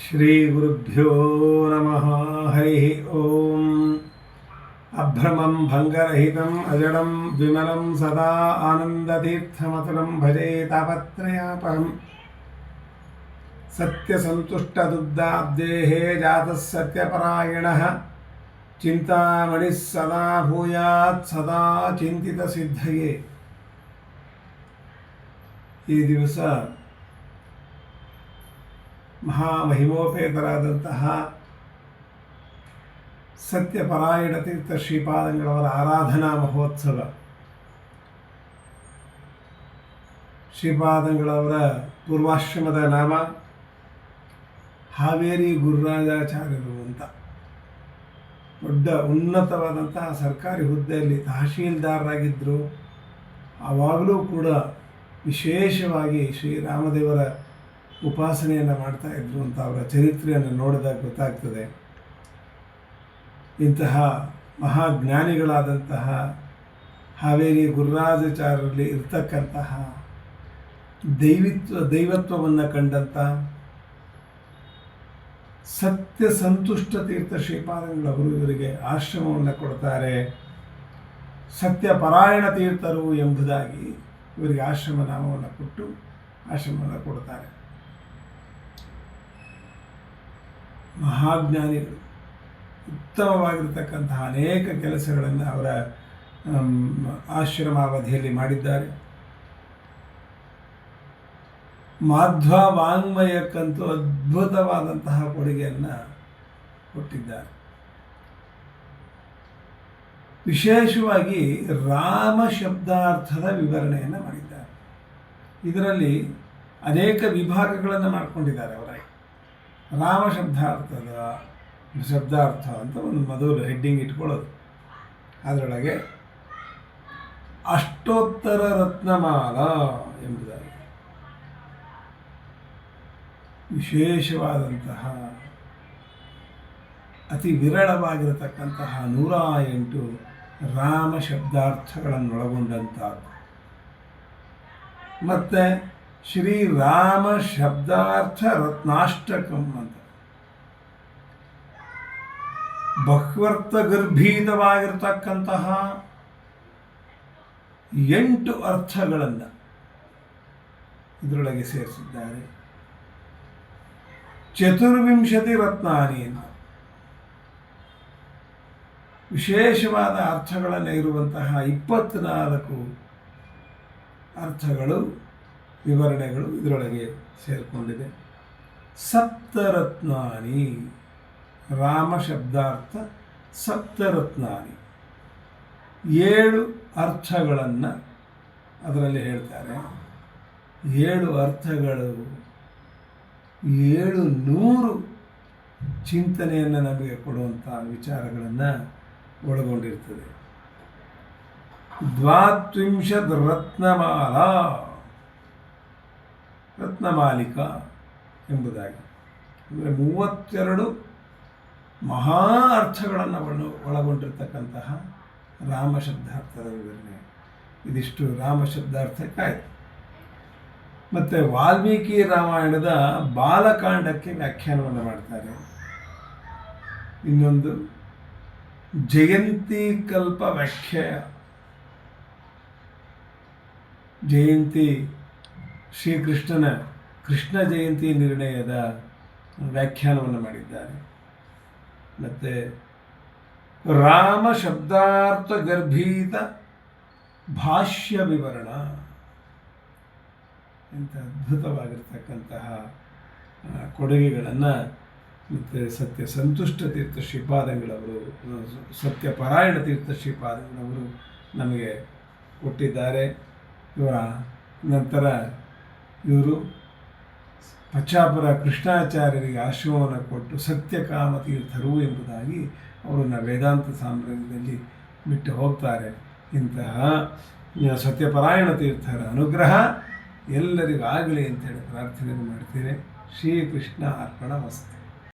శ్రీగురుభ్యో నమ. హరి ఓం. అభ్రమం భంగరహితం అజడం విమలం సదా ఆనందతీర్థమతులం భజే తాపత్రయాపహం సత్యసంతుష్టదుగ్ధాబ్దేహ జాత సత్యపరాయణ. చింతామణి సదా భూయాత్ సదా చింతిత సిద్ధయే ఈ దివస ಮಹಾಮಹಿಮೋಪೇತರಾದಂತಹ ಸತ್ಯಪರಾಯಣ ತೀರ್ಥ ಶ್ರೀಪಾದಂಗಳವರ ಆರಾಧನಾ ಮಹೋತ್ಸವ. ಶ್ರೀಪಾದಂಗಳವರ ಪೂರ್ವಾಶ್ರಮದ ನಾಮ ಹಾವೇರಿ ಗುರುರಾಜಾಚಾರ್ಯರು ಅಂತ. ದೊಡ್ಡ ಉನ್ನತವಾದಂತಹ ಸರ್ಕಾರಿ ಹುದ್ದೆಯಲ್ಲಿ ತಹಶೀಲ್ದಾರರಾಗಿದ್ದರು ಆವಾಗಲೂ ಕೂಡ ವಿಶೇಷವಾಗಿ ಶ್ರೀರಾಮದೇವರ ಉಪಾಸನೆಯನ್ನು ಮಾಡ್ತಾ ಇದ್ರು ಅಂತ ಅವರ ಚರಿತ್ರೆಯನ್ನು ನೋಡಿದಾಗ ಗೊತ್ತಾಗ್ತದೆ. ಇಂತಹ ಮಹಾಜ್ಞಾನಿಗಳಾದಂತಹ ಹಾವೇರಿ ಗುರುರಾಜಾಚಾರ್ಯರಲ್ಲಿ ಇರ್ತಕ್ಕಂತಹ ದೈವಿತ್ವ, ದೈವತ್ವವನ್ನು ಕಂಡಂಥ ಸತ್ಯ ಸಂತುಷ್ಟ ತೀರ್ಥ ಶ್ರೀಪಾದಂಗಳವರು ಇವರಿಗೆ ಆಶ್ರಮವನ್ನು ಕೊಡ್ತಾರೆ. ಸತ್ಯ ಪರಾಯಣ ತೀರ್ಥರು ಎಂಬುದಾಗಿ ಇವರಿಗೆ ಆಶ್ರಮ ನಾಮವನ್ನು ಕೊಟ್ಟು ಆಶ್ರಮವನ್ನು ಕೊಡ್ತಾರೆ. ಮಹಾಜ್ಞಾನಿಗಳು. ಉತ್ತಮವಾಗಿರ್ತಕ್ಕಂತಹ ಅನೇಕ ಕೆಲಸಗಳನ್ನು ಅವರ ಆಶ್ರಮಾವಧಿಯಲ್ಲಿ ಮಾಡಿದ್ದಾರೆ. ಮಾಧ್ವ ವಾಂಗ್ಮಯಕ್ಕಂತೂ ಅದ್ಭುತವಾದಂತಹ ಕೊಡುಗೆಯನ್ನು ಕೊಟ್ಟಿದ್ದಾರೆ. ವಿಶೇಷವಾಗಿ ರಾಮ ಶಬ್ದಾರ್ಥದ ವಿವರಣೆಯನ್ನು ಮಾಡಿದ್ದಾರೆ. ಇದರಲ್ಲಿ ಅನೇಕ ವಿಭಾಗಗಳನ್ನು ಮಾಡಿಕೊಂಡಿದ್ದಾರೆ ಅವರ ರಾಮ ಶಬ್ದಾರ್ಥದ ಶಬ್ದಾರ್ಥ ಅಂತ ಒಂದು ಮೊದಲು ಹೆಡ್ಡಿಂಗ್ ಇಟ್ಕೊಳ್ಳೋದು. ಅದರೊಳಗೆ ಅಷ್ಟೋತ್ತರ ರತ್ನಮಾಲ ಎಂಬುದಾಗಿ. ವಿಶೇಷವಾದಂತಹ, ಅತಿ ವಿರಳವಾಗಿರತಕ್ಕಂತಹ ನೂರ ಎಂಟು ರಾಮ ಶಬ್ದಾರ್ಥಗಳನ್ನೊಳಗೊಂಡಂಥದ್ದು ಮತ್ತು ಶ್ರೀರಾಮ ಶಬ್ದಾರ್ಥ ರತ್ನಾಷ್ಟಕಂ ಅಂತ. ಬಹ್ವರ್ಥ ಗರ್ಭೀತವಾಗಿರ್ತಕ್ಕಂತಹ ಎಂಟು ಅರ್ಥಗಳನ್ನು ಇದರೊಳಗೆ ಸೇರಿಸಿದ್ದಾರೆ. ಚತುರ್ವಿಂಶತಿ ರತ್ನಾನಿ ವಿಶೇಷವಾದ ಅರ್ಥಗಳನ್ನು ಇರುವಂತಹ ಇಪ್ಪತ್ನಾಲ್ಕು ಅರ್ಥಗಳು ವಿವರಣೆಗಳು ಇದರೊಳಗೆ ಸೇರಿಕೊಂಡಿದೆ. ಸಪ್ತರತ್ನಾನಿ, ರಾಮ ಶಬ್ದಾರ್ಥ ಸಪ್ತರತ್ನಾನಿ. ಏಳು ಅರ್ಥಗಳನ್ನು ಅದರಲ್ಲಿ ಹೇಳ್ತಾರೆ. ಏಳು ಅರ್ಥಗಳು, ಏಳು ನೂರು ಚಿಂತನೆಯನ್ನು ನಮಗೆ ಕೊಡುವಂಥ ವಿಚಾರಗಳನ್ನು ಒಳಗೊಂಡಿರ್ತದೆ. ದ್ವಾತ್ವಿಂಶದ ರತ್ನಮಾಲಾ. ರತ್ನಮಾಲಿಕ ಎಂಬುದಾಗಿ. ಅಂದರೆ ಮೂವತ್ತೆರಡು ಮಹಾ ಅರ್ಥಗಳನ್ನು ಒಳ ಒಳಗೊಂಡಿರ್ತಕ್ಕಂತಹ ರಾಮ ಶಬ್ದಾರ್ಥದ ವಿವರಣೆ. ಇದಿಷ್ಟು ರಾಮ ಶಬ್ದಾರ್ಥಕ್ಕಾಯಿತು ಮತ್ತು ವಾಲ್ಮೀಕಿ ರಾಮಾಯಣದ ಬಾಲಕಾಂಡಕ್ಕೆ ವ್ಯಾಖ್ಯಾನವನ್ನು ಮಾಡ್ತಾರೆ. ಇನ್ನೊಂದು ಜಯಂತಿ ಕಲ್ಪ ವ್ಯಾಖ್ಯ. ಜಯಂತಿ ಶ್ರೀಕೃಷ್ಣನ ಕೃಷ್ಣ ಜಯಂತಿ ನಿರ್ಣಯದ ವ್ಯಾಖ್ಯಾನವನ್ನು ಮಾಡಿದ್ದಾರೆ. ಮತ್ತು ರಾಮ ಶಬ್ದಾರ್ಥ ಗರ್ಭೀತ ಭಾಷ್ಯ ವಿವರಣ ಇಂಥ ಅದ್ಭುತವಾಗಿರ್ತಕ್ಕಂತಹ ಕೊಡುಗೆಗಳನ್ನು ಮತ್ತು ಸತ್ಯ ಸಂತುಷ್ಟ ತೀರ್ಥ ಶ್ರೀಪಾದಂಗಳವರು ಸತ್ಯ ಪರಾಯಣ ತೀರ್ಥ ಶ್ರೀಪಾದಂಗಳವರು ನಮಗೆ ಕೊಟ್ಟಿದ್ದಾರೆ. ಇವರ ನಂತರ ಇವರು ಪಚ್ಚಾಪುರ ಕೃಷ್ಣಾಚಾರ್ಯರಿಗೆ ಆಶ್ರಮವನ್ನು ಕೊಟ್ಟು ಸತ್ಯಕಾಮ ತೀರ್ಥರು ಎಂಬುದಾಗಿ ಅವರನ್ನು ವೇದಾಂತ ಸಾಮ್ರಾಜ್ಯದಲ್ಲಿ ಬಿಟ್ಟು ಹೋಗ್ತಾರೆ. ಇಂತಹ ಸತ್ಯಪರಾಯಣ ತೀರ್ಥರ ಅನುಗ್ರಹ ಎಲ್ಲರಿಗೂ ಆಗಲಿ ಅಂತೇಳಿ ಪ್ರಾರ್ಥನೆಯನ್ನು ಮಾಡ್ತೇನೆ. ಶ್ರೀಕೃಷ್ಣ ಅರ್ಪಣ ವಸ್ತು